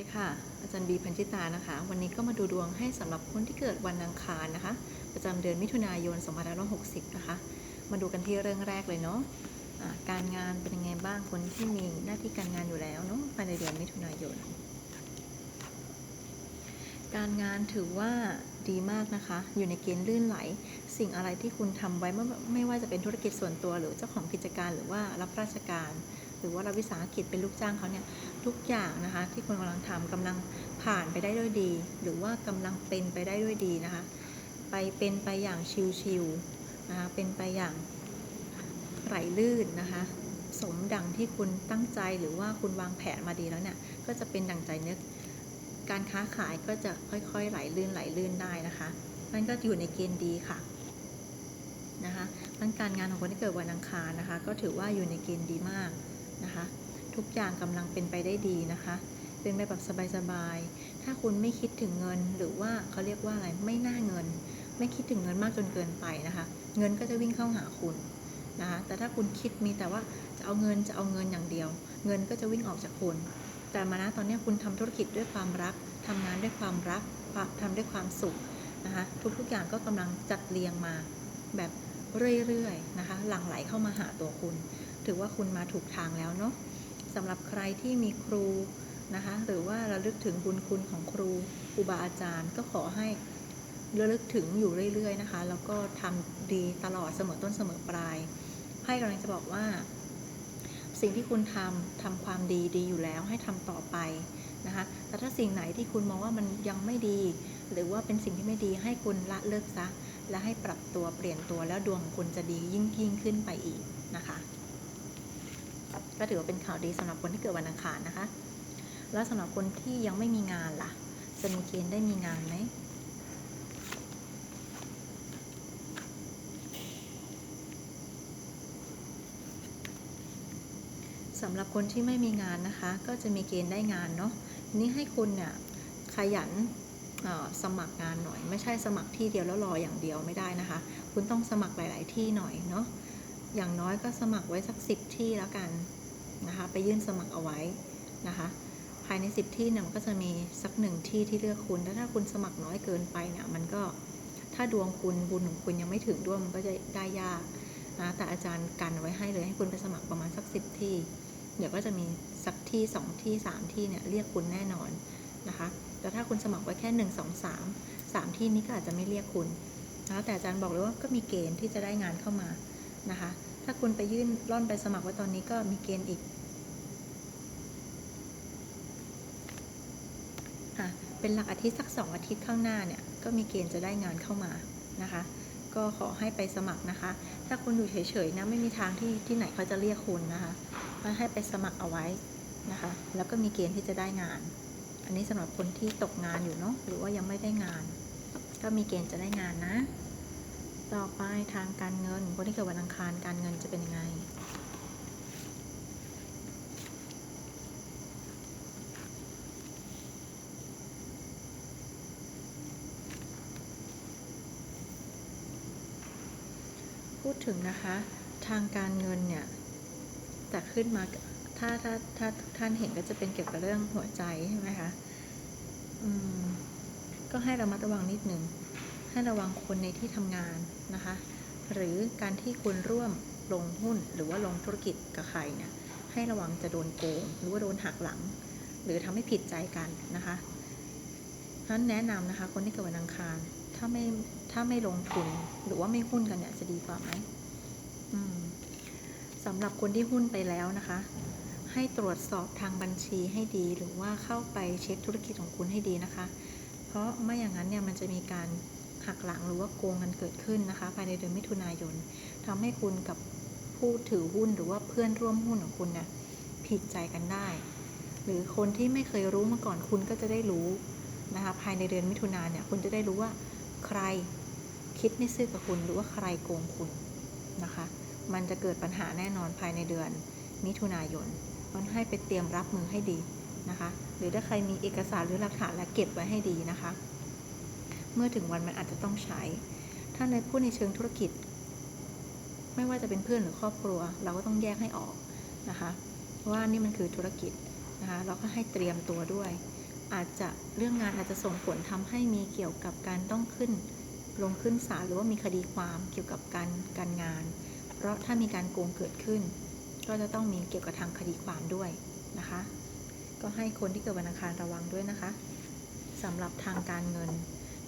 ดีค่ะ อาจารย์บีพันธิตานะคะ วันนี้ก็มาดูดวงให้สำหรับคนที่เกิดวันอังคารนะคะ ประจำเดือนมิถุนายน2560 นะคะ มาดูกันที่เรื่องแรกเลยเนาะอ่าการงานเป็นยังไงบ้างคนที่มีหน้าที่การงานอยู่แล้วเนาะภายในเดือนมิถุนายน การงานถือว่าดีมากนะคะ อยู่ในเกณฑ์ลื่นไหล สิ่งอะไรที่คุณทำไว้ไม่ไม่ว่าจะเป็นธุรกิจส่วนตัวหรือเจ้าของกิจการหรือว่ารับราชการ หรือว่ารับวิสาหกิจเป็นลูกจ้างเขาเนี่ย ทุกอย่างนะคะ ที่คุณกำลังทำกำลังผ่านไปได้ด้วยดี หรือว่ากำลังเป็นไปได้ด้วยดีนะคะ ไปเป็นไปอย่างชิวๆนะคะเป็นไปอย่างไหลลื่นนะคะ สมดังที่คุณตั้งใจหรือว่าคุณวางแผนมาดีแล้วเนี่ยก็จะเป็นดังใจนึก การค้าขายก็จะค่อยๆไหลลื่นไหลลื่นได้นะคะนั่นก็อยู่ในเกณฑ์ดีค่ะนะคะมันการงานของคนที่เกิดวันอังคารนะคะ ก็ถือว่าอยู่ในเกณฑ์ดีมากนะคะ ทุกอย่างกำลังเป็นไปได้ดีนะคะ เป็นไปแบบสบายๆ ถ้าคุณไม่คิดถึงเงินหรือว่าเขาเรียกว่าอะไรไม่น่าเงิน ไม่คิดถึงเงินมากจนเกินไปนะคะ เงินก็จะวิ่งเข้าหาคุณนะคะแต่ถ้าคุณคิดมีแต่ว่าจะเอาเงินจะเอาเงินอย่างเดียว เงินก็จะวิ่งออกจากคุณ แต่มานะตอนนี้คุณทำธุรกิจด้วยความรักทำงานด้วยความรักทำด้วยความสุขนะคะทุกๆอย่างก็กำลังจัดเรียงมาแบบเรื่อยๆนะคะหลั่งไหลเข้ามาหาตัวคุณ ถือว่าคุณมาถูกทางแล้วเนาะ สำหรับใครที่มีครูนะคะหรือว่าระลึกถึงบุญคุณของครูครูบาอาจารย์ ก็ขอให้ระลึกถึงอยู่เรื่อยๆนะคะแล้วก็ทำดีตลอดเสมอต้นเสมอปลายไพ่กำลังจะบอกว่า สิ่งที่คุณทำทำความดีดีอยู่แล้วให้ทำต่อไปนะคะแต่ถ้าสิ่งไหนที่คุณมองว่ามันยังไม่ดี หรือว่าเป็นสิ่งที่ไม่ดีให้คุณละเลิกซะและให้ปรับตัวเปลี่ยนตัวแล้วดวงของคุณจะดียิ่งยิ่งขึ้นไปอีกนะคะ ก็ถือว่าเป็นข่าวดีสำหรับคนที่เกิดวันอังคารนะคะ แล้วสำหรับคนที่ยังไม่มีงานล่ะ จะมีเกณฑ์ได้มีงานไหมสำหรับคนที่ไม่มีงานนะคะ ก็จะมีเกณฑ์ได้งานเนาะนี้ให้คุณเนี่ยขยันสมัครงานหน่อย ไม่ใช่สมัครที่เดียวแล้วรออย่างเดียวไม่ได้นะคะ คุณต้องสมัครหลาย ๆ ที่หน่อยเนาะ อย่างน้อยก็สมัครไว้สักสิบที่แล้วกันนะคะไปยื่นสมัครเอาไว้นะคะภายใน 10 ที่เนี่ยมันก็จะมีสักหนึ่งที่ที่เลือกคุณแล้วถ้าคุณสมัครน้อยเกินไปเนี่ยมันก็ถ้าดวงคุณบุญของคุณยังไม่ถึงด้วยมันก็จะได้ยากนะแต่อาจารย์กันไว้ให้เลยให้คุณไปสมัครประมาณสัก 10 ที่ เดี๋ยวก็จะมีสักที่ 2 ที่ 3 ที่เนี่ยเรียกคุณแน่นอนนะคะแต่ถ้าคุณสมัครไว้แค่ 1 2 3 3 ที่นี้ก็อาจจะไม่เรียกคุณนะแต่อาจารย์บอกเลยว่าก็มีเกณฑ์ที่จะได้งานเข้ามา นะคะ ถ้าคุณไปยื่นร่อนไปสมัครไว้ตอนนี้ก็มีเกณฑ์อีกอะเป็นหลักอาทิตย์สัก 2 อาทิตย์ข้างหน้าเนี่ยก็มีเกณฑ์จะได้งานเข้ามานะคะ ก็ขอให้ไปสมัครนะคะ ถ้าคุณอยู่เฉยๆนะไม่มีทางที่ที่ไหนเขาจะเรียกคุณนะคะก็ให้ไปสมัครเอาไว้นะคะ แล้วก็มีเกณฑ์ที่จะได้งาน อันนี้สำหรับคนที่ตกงานอยู่เนาะหรือว่ายังไม่ได้งาน ก็มีเกณฑ์จะได้งานนะ ต่อไปทางการเงินคนที่เกิดวันอังคารการเงินจะเป็นยังไง พูดถึงนะคะ ทางการเงินเนี่ยจะขึ้นมาถ้าถ้าถ้าทุกท่านเห็นก็จะเป็นเกี่ยวกับเรื่องหัวใจใช่ไหมคะ อืม ก็ให้ระมัดระวังนิดหนึ่ง ให้ระวังคนในที่ทำงานนะคะ หรือการที่คุณร่วมลงหุ้นหรือว่าลงธุรกิจกับใครเนี่ยให้ระวังจะโดนโกง หรือว่าโดนหักหลัง หรือทำให้ผิดใจกันนะคะฉะนั้นแนะนำนะคะ คนที่เกิดวันอังคาร ถ้าไม่ถ้าไม่ลงทุนหรือว่าไม่หุ้นกันเนี่ยจะดีกว่าไหมมสำหรับคนที่หุ้นไปแล้วนะคะ ให้ตรวจสอบทางบัญชีให้ดี หรือว่าเข้าไปเช็คธุรกิจของคุณให้ดีนะคะ เพราะไม่อย่างนั้นเนี่ยมันจะมีการ หักหลังหรือว่าโกงกันเกิดขึ้นนะคะ ภายในเดือนมิถุนายนทำให้คุณกับผู้ถือหุ้นหรือว่าเพื่อนร่วมหุ้นของคุณเนี่ยผิดใจกันได้ หรือคนที่ไม่เคยรู้มาก่อนคุณก็จะได้รู้นะคะภายในเดือนมิถุนายนเนี่ยคุณจะได้รู้ว่าใครคิดไม่ซื่อกับคุณหรือว่าใครโกงคุณนะคะ มันจะเกิดปัญหาแน่นอนภายในเดือนมิถุนายนมันให้ไปเตรียมรับมือให้ดีนะคะ หรือถ้าใครมีเอกสารหรือหลักฐานและเก็บไว้ให้ดีนะคะ เมื่อถึงวันมันอาจจะต้องใช้ ถ้าในพูดในเชิงธุรกิจ ไม่ว่าจะเป็นเพื่อนหรือครอบครัว เราก็ต้องแยกให้ออกนะคะว่านี่มันคือธุรกิจนะคะเราก็ให้เตรียมตัวด้วย อาจจะเรื่องงานอาจจะส่งผลทำให้มีเกี่ยวกับการต้องขึ้น ลงขึ้นศาลหรือว่ามีคดีความเกี่ยวกับการการงาน เพราะถ้ามีการโกงเกิดขึ้น ก็จะต้องมีเกี่ยวกับทางคดีความด้วยนะคะ ก็ให้คนที่เกิดวันอังคารระวังด้วยนะคะสำหรับทางการเงิน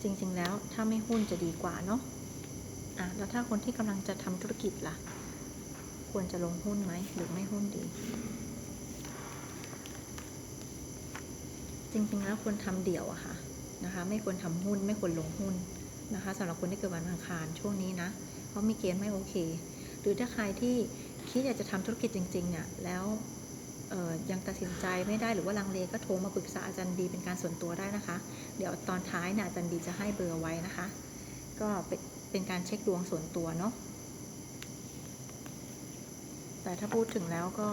จริงๆ แล้วถ้าไม่หุ้นจะดีกว่าเนาะอะแล้วถ้าคนที่กำลังจะทำธุรกิจล่ะ ควรจะลงหุ้นไหมหรือไม่หุ้นดี จริงๆ แล้วควรทำเดี่ยวอะค่ะนะคะ ไม่ควรทำหุ้นไม่ควรลงหุ้นนะคะสำหรับคนที่เกิดวันอังคารช่วงนี้นะเพราะมีเกณฑ์ไม่โอเค หรือถ้าใครที่คิดอยากจะทำธุรกิจจริงๆเนี่ยแล้ว ยังตัดสินใจไม่ได้หรือว่าลังเลก็โทรมาปรึกษาอาจารย์บีเป็นการส่วนตัวได้นะคะ เดี๋ยวตอนท้ายนี่ยอาจารย์บีจะให้เบอร์ไว้นะคะ ก็เป็นเป็นการเช็คดวงส่วนตัวเนาะแต่ถ้าพูดถึงแล้วก็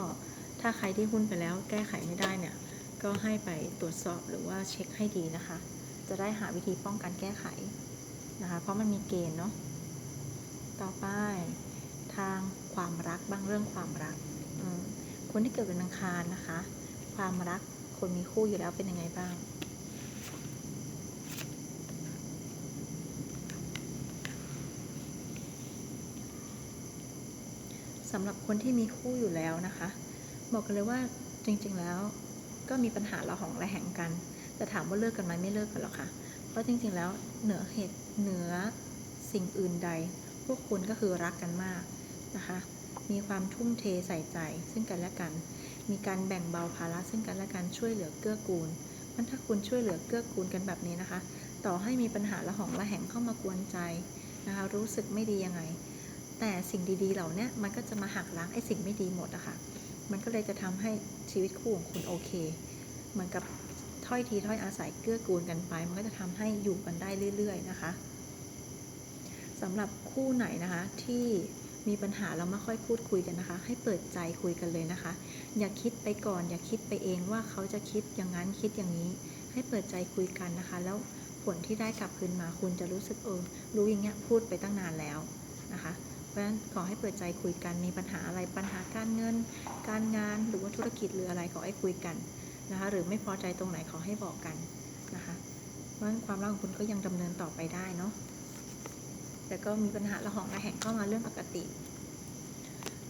ถ้าใครที่หุ้นไปแล้วแก้ไขไม่ได้เนี่ย ก็ให้ไปตรวจสอบหรือว่าเช็คให้ดีนะคะ จะได้หาวิธีป้องกันแก้ไขนะคะ เพราะมันมีเกณฑ์เนาะต่อไปทางความรักบ้างเรื่องความรักอืม คนที่เกิดวันอังคารนะคะ ความรักคนมีคู่อยู่แล้วเป็นยังไงบ้าง สำหรับคนที่มีคู่อยู่แล้วนะคะ บอกกันเลยว่าจริงๆแล้วก็มีปัญหาระหองระแหงกัน แต่ถามว่าเลิกกันไหมไม่เลิกกันหรอกค่ะ เพราะจริงๆแล้วเหนือเหตุเหนือสิ่งอื่นใด พวกคุณก็คือรักกันมากนะคะ มีความทุ่มเทใส่ใจ ซึ่งกันและกัน มีการแบ่งเบาภาระซึ่งกันและกันช่วยเหลือเกื้อกูลมันถ้าคุณช่วยเหลือเกื้อกูลกันแบบนี้นะคะ ต่อให้มีปัญหาระหองระแหงเข้ามากวนใจนะคะ รู้สึกไม่ดียังไง แต่สิ่งดีๆเหล่านี้มันก็จะมาหักล้างไอ้สิ่งไม่ดีหมดอะค่ะ มันก็เลยจะทำให้ชีวิตคู่ของคุณโอเค เหมือนกับถ้อยทีถ้อยอาศัยเกื้อกูลกันไป มันก็จะทำให้อยู่กันได้เรื่อย ๆ นะคะสำหรับคู่ไหนนะคะที่ มีปัญหาเราไม่ค่อยพูดคุยกันนะคะ ให้เปิดใจคุยกันเลยนะคะ อย่าคิดไปก่อน อย่าคิดไปเองว่าเขาจะคิดอย่างนั้นคิดอย่างนี้ ให้เปิดใจคุยกันนะคะ แล้วผลที่ได้กลับคืนมาคุณจะรู้สึกเออรู้อย่างเงี้ยพูดไปตั้งนานแล้วนะคะเพราะฉะนั้นขอให้เปิดใจคุยกันมีปัญหาอะไรปัญหาการเงิน การงานหรือว่าธุรกิจหรืออะไรขอให้คุยกันนะคะ หรือไม่พอใจตรงไหนขอให้บอกกันนะคะเพราะฉะนั้นความรักของคุณก็ยังดำเนินต่อไปได้เนาะ แต่ก็มีปัญหาระหองระแหงเข้ามาเรื่องปกติ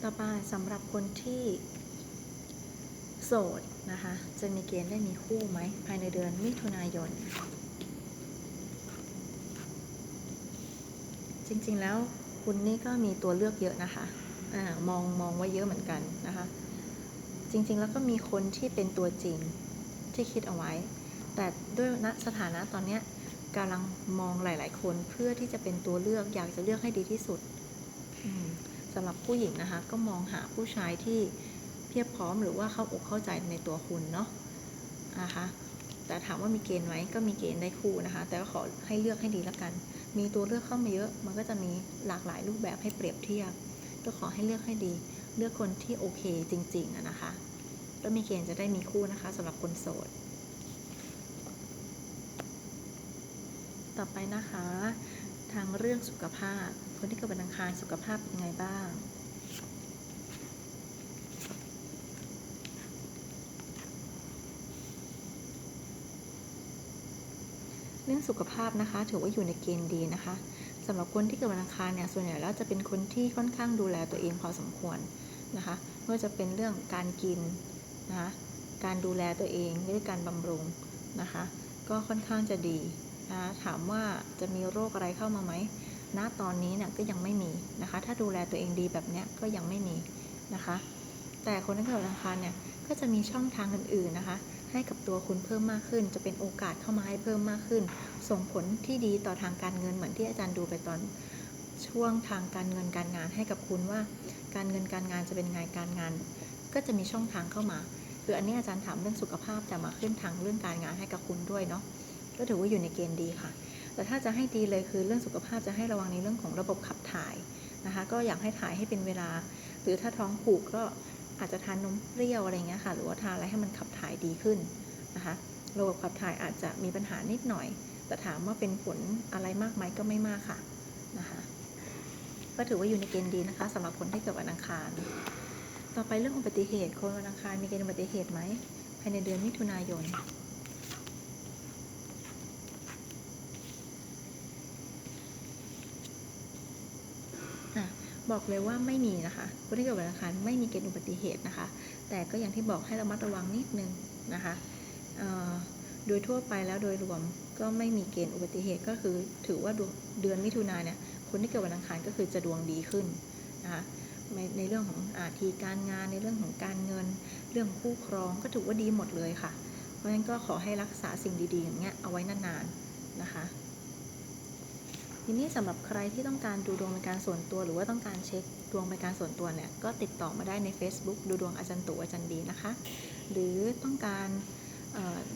ต่อไปสำหรับคนที่โสดนะคะ จะมีเกณฑ์ได้มีคู่ไหม ภายในเดือนมิถุนายน จริงๆแล้วคุณนี่ก็มีตัวเลือกเยอะนะคะอมองมองไว้เยอะเหมือนกันนะคะ จริงๆแล้วก็มีคนที่เป็นตัวจริงที่คิดเอาไว้ แต่ด้วยณสถานะตอนเนี้ย กำลังมองหลาย ๆ คนเพื่อที่จะเป็นตัวเลือกอยากจะเลือกให้ดีที่สุดสำหรับผู้หญิงนะคะ ก็มองหาผู้ชายที่เพียบพร้อมหรือว่าเข้าอกเข้าใจในตัวคุณเนาะนะคะแต่ถามว่ามีเกณฑ์ไหมก็มีเกณฑ์ได้คู่นะคะ แต่ก็ขอให้เลือกให้ดีแล้วกัน มีตัวเลือกเข้ามาเยอะมันก็จะมีหลากหลายรูปแบบให้เปรียบเทียบ ก็ขอให้เลือกให้ดี เลือกคนที่โอเคจริงๆอะนะคะ ก็มีเกณฑ์จะได้มีคู่นะคะสำหรับคนโสด ต่อไปนะคะ ทางเรื่องสุขภาพ คนที่เกิดวันอังคารสุขภาพเป็นยังไงบ้าง เรื่องสุขภาพนะคะ ถือว่าอยู่ในเกณฑ์ดีนะคะสำหรับคนที่เกิดวันอังคารเนี่ยส่วนใหญ่แล้วจะเป็นคนที่ค่อนข้างดูแลตัวเองพอสมควรนะคะไม่ว่าจะเป็นเรื่องการกินนะคะการดูแลตัวเองด้วยการบำรุงนะคะ ก็ค่อนข้างจะดี นะคะถามว่าจะมีโรคอะไรเข้ามาไหมณตอนนี้เนี่ยก็ยังไม่มีนะคะ ถ้าดูแลตัวเองดีแบบเนี้ยก็ยังไม่มีนะคะ แต่คนที่เกิดวันอังคารเนี่ยก็จะมีช่องทางอื่นๆนะคะ ให้กับตัวคุณเพิ่มมากขึ้น จะเป็นโอกาสเข้ามาให้เพิ่มมากขึ้น ส่งผลที่ดีต่อทางการเงินเหมือนที่อาจารย์ดูไปตอนช่วงทางการเงินการงานให้กับคุณว่า การเงินการงานจะเป็นไงการงาน ก็จะมีช่องทางเข้ามาคืออันนี้อาจารย์ถามเรื่องสุขภาพแต่มาขึ้นทางเรื่องการงานให้กับคุณด้วยเนาะ ก็ถือว่าอยู่ในเกณฑ์ดีค่ะ แต่ถ้าจะให้ดีเลยคือเรื่องสุขภาพจะให้ระวังในเรื่องของระบบขับถ่ายนะคะ ก็อยากให้ถ่ายให้เป็นเวลา หรือถ้าท้องผูกก็อาจจะทานนมเปรี้ยวอะไรเงี้ยค่ะ หรือว่าทานอะไรให้มันขับถ่ายดีขึ้นนะคะ ระบบขับถ่ายอาจจะมีปัญหานิดหน่อย แต่ถามว่าเป็นผลอะไรมากไหมก็ไม่มากค่ะนะคะ ก็ถือว่าอยู่ในเกณฑ์ดีนะคะสำหรับคนที่เกิดวันอังคาร ต่อไปเรื่องอุบัติเหตุคนวันอังคารมีเกณฑ์อุบัติเหตุไหมภายในเดือนมิถุนายน บอกเลยว่าไม่มีนะคะคนที่เกิดวันอังคารไม่มีเกณฑ์อุบัติเหตุนะคะ แต่ก็อย่างที่บอกให้ระมัดระวังนิดนึงนะคะโดยทั่วไปแล้วโดยรวมก็ไม่มีเกณฑ์อุบัติเหตุก็คือ ถือว่าเดือนมิถุนาเนี่ยคนที่เกิดวันอังคารก็คือจะดวงดีขึ้นนะคะในเรื่องของอาทีการงานในเรื่องของการเงิน เรื่องคู่ครองก็ถือว่าดีหมดเลยค่ะ เพราะฉะนั้นก็ขอให้รักษาสิ่งดีๆอย่างเงี้ยเอาไว้นานๆนะคะ ทีนี้สำหรับใครที่ต้องการดูดวงเป็นการส่วนตัว หรือว่าต้องการเช็คดวงเป็นการส่วนตัวเนี่ยก็ติดต่อมาได้ใน Facebook ดูดวงอาจารย์ตู่อาจารย์ดีนะคะ หรือต้องการ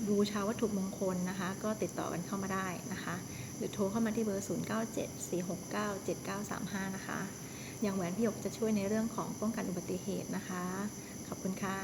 ดูชาววัตถุมงคลนะคะ ก็ติดต่อกันเข้ามาได้นะคะ หรือโทรเข้ามาที่เบอร์ 0974697935 นะคะ อย่างแหวนพี่หยกจะช่วยในเรื่องของป้องกันอุบัติเหตุนะคะ ขอบคุณค่ะ